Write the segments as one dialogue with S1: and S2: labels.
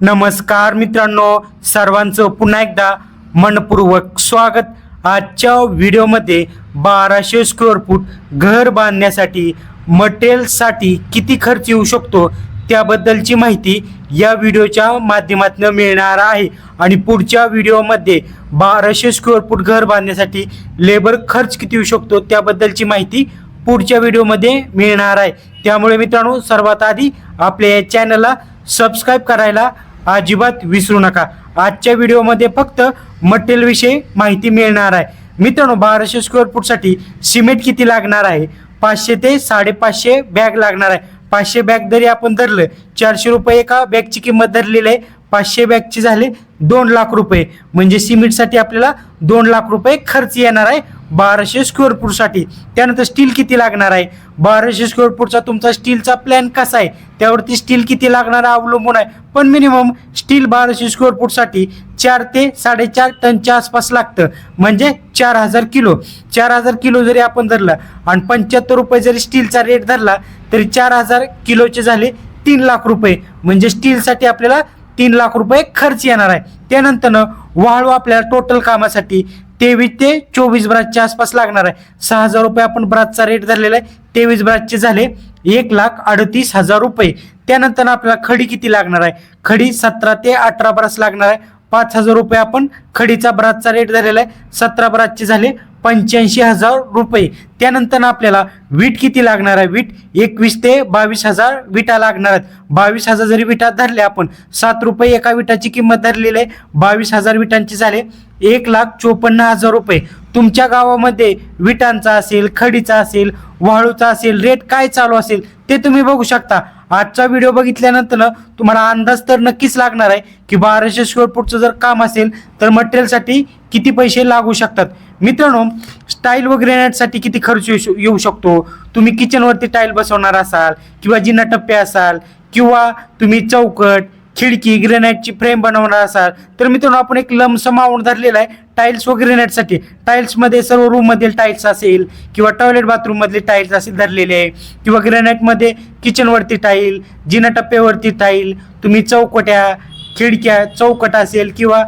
S1: नमस्कार मित्रांनो सर्वांचं पुन्हा एकदा मनपूर्वक स्वागत. आजच्या व्हिडिओमध्ये बाराशे स्क्वेअर फूट घर बांधण्यासाठी मटेरियलसाठी किती खर्च येऊ शकतो त्याबद्दलची माहिती या व्हिडिओच्या माध्यमातून मिळणार आहे. आणि पुढच्या व्हिडिओमध्ये बाराशे स्क्वेअर फूट घर बांधण्यासाठी लेबर खर्च किती येऊ शकतो त्याबद्दलची माहिती पुढच्या व्हिडिओमध्ये मिळणार आहे. त्यामुळे मित्रांनो सर्वात आधी आपल्या या चॅनलला सबस्क्राईब करायला अजिबात विसरू नका. आजच्या व्हिडिओमध्ये फक्त मटेरियलविषयी माहिती मिळणार आहे. मित्रांनो बाराशे स्क्वेअर फूटसाठी सिमेंट किती लागणार आहे? पाचशे ते साडेपाचशे बॅग लागणार आहे. पाचशे बॅग जरी आपण धरलं चारशे रुपये एका बॅगची किंमत धरलेली आहे. पाचशे बॅगचे झाले दोन लाख रुपये. म्हणजे सिमेंटसाठी आपल्याला दोन लाख रुपये खर्च येणार आहे बाराशे स्क्वेअर फूटसाठी त्यानंतर स्टील किती लागणार आहे? बाराशे स्क्वेअर फूटचा तुमचा स्टीलचा प्लॅन कसा आहे? त्यावरती स्टील किती लागणार आहे अवलंबून आहे. पण मिनिमम स्टील बाराशे स्क्वेअर फूटसाठी चार ते साडेचार टनच्या आसपास लागतं. म्हणजे चार हजार किलो. चार हजार किलो जरी आपण धरलं आणि पंच्याहत्तर रुपये जरी स्टीलचा रेट धरला तरी चार हजार किलोचे झाले तीन लाख रुपये. म्हणजे स्टीलसाठी आपल्याला तीन लाख रुपये खर्च येणार आहे. त्यानंतर वाळू आपल्याला टोटल कामासाठी तेवीस ते चोवीस ब्रासच्या आसपास लागणार आहे. सहा हजार रुपये आपण ब्रासचा रेट धरलेला आहे. तेवीस ब्रासचे झाले एक लाख अडतीस हजार रुपये. त्यानंतर आपल्याला खडी किती लागणार आहे? खडी सतरा ते अठरा ब्रास लागणार आहे. पाच हजार रुपये आपण खडीचा ब्रासचा रेट धरलेला आहे. सतरा ब्रासचे झाले पंच्याऐंशी हजार रुपये. त्यानंतर आपल्याला वीट किती लागणार आहे? वीट एकवीस ते बावीस हजार विटा लागणार आहेत. बावीस हजार जरी विटा धरले आपण सात रुपये एका विटाची किंमत धरलेली आहे. बावीस हजार विटांची झाले एक लाख चोपन्न हजार रुपये. तुमच्या गावामध्ये विटांचा असेल खडीचा असेल वाळूचा असेल रेट काय चालू असेल ते तुम्ही बघू शकता. आजचा व्हिडिओ बघितल्यानंतर तुम्हाला अंदाज तर नक्कीच लागणार आहे की बाराशे स्क्वेअर फूटचं जर काम असेल तर मटेरियलसाठी किती पैसे लागू शकतात? मित्रांनो स्टाईल व ग्रेनाईटसाठी किती खर्च येऊ येऊ शकतो? तुम्ही किचनवरती टाईल बसवणार असाल किंवा जिना टप्पे असाल किंवा तुम्ही चौकट खिडकी ग्रेनाईटची फ्रेम बनवणार असाल तर मित्रांनो आपण एक लमसम अमाऊंट धरलेला आहे टाईल्स व ग्रेनाईटसाठी टाईल्समध्ये सर्व रूममधील टाईल्स असेल किंवा टॉयलेट बाथरूममधले टाईल्स असेल धरलेले आहे किंवा ग्रेनाईटमध्ये किचनवरती टाईल जिना टप्प्यावरती टाईल तुम्ही चौकट्या खिडक्या चौकट असेल किंवा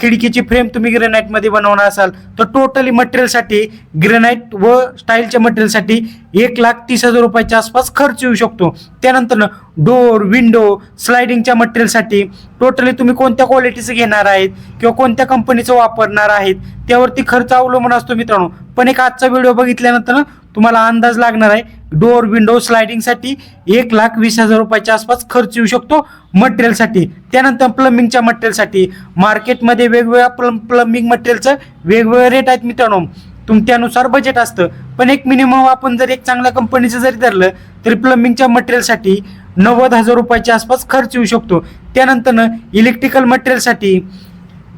S1: खिडकीची फ्रेम तुम्ही ग्रेनाईटमध्ये बनवणार असाल तर टोटली मटेरियलसाठी ग्रेनाईट व स्टाईलच्या मटेरियलसाठी एक लाख तीस हजार रुपयाच्या आसपास खर्च येऊ शकतो. त्यानंतर डोर विंडो स्लायडिंगच्या मटेरियलसाठी टोटली तुम्ही कोणत्या क्वालिटीचं घेणार आहेत किंवा कोणत्या कंपनीचं वापरणार आहेत त्यावरती खर्च अवलंबून असतो मित्रांनो. पण एक आजचा व्हिडिओ बघितल्यानंतर ना तुम्हाला अंदाज लागणार आहे डोअर विंडो स्लायडिंगसाठी एक लाख वीस हजार रुपयाच्या आसपास खर्च येऊ शकतो मटेरियलसाठी त्यानंतर प्लंबिंगच्या मटेरियलसाठी मार्केटमध्ये वेगवेगळ्या प्लम प्लंबिंग मटेरियलचं वेगवेगळे रेट आहेत मित्रांनो. तुमच्यानुसार बजेट असतं. पण एक मिनिमम आपण जर एक चांगल्या कंपनीचं जरी धरलं तरी प्लंबिंगच्या मटेरियलसाठी नव्वद हजार रुपयाच्या आसपास खर्च येऊ शकतो. त्यानंतर इलेक्ट्रिकल मटेरियलसाठी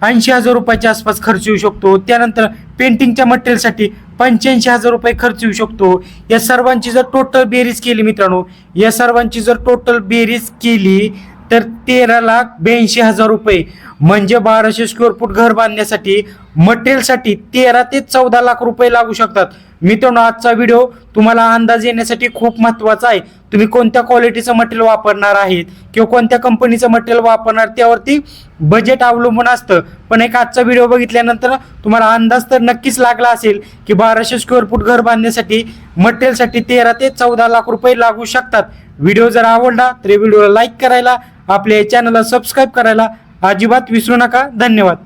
S1: ऐंशी हजार रुपयाच्या आसपास खर्च येऊ शकतो. त्यानंतर पेंटिंगच्या मटेरियलसाठी पंच्याऐंशी हजार रुपये खर्च येऊ शकतो. या सर्वांची जर टोटल बेरीज केली मित्रांनो या सर्वांची जर टोटल बेरीज केली तर तेरा लाख ब्याऐंशी हजार रुपये. म्हणजे बाराशे स्क्वेअर फूट घर बांधण्यासाठी मटेरियलसाठी तेरा ते चौदा लाख रुपये लागू शकतात. मित्रांनो आजचा व्हिडिओ तुम्हाला अंदाज येण्यासाठी खूप महत्त्वाचा आहे. तुम्ही कोणत्या क्वालिटीचं मटेरियल वापरणार आहेत किंवा कोणत्या कंपनीचं मटेरियल वापरणार त्यावरती बजेट अवलंबून असतं. पण एक आजचा व्हिडिओ बघितल्यानंतर तुम्हाला अंदाज तर नक्कीच लागला असेल की बाराशे स्क्वेअर फूट घर बांधण्यासाठी मटेरियलसाठी तेरा ते चौदा लाख रुपये लागू शकतात. व्हिडिओ जर आवडला तर व्हिडिओला लाईक करायला आपल्या चॅनलला सबस्क्राईब करायला अजिबात विसरू नका. धन्यवाद.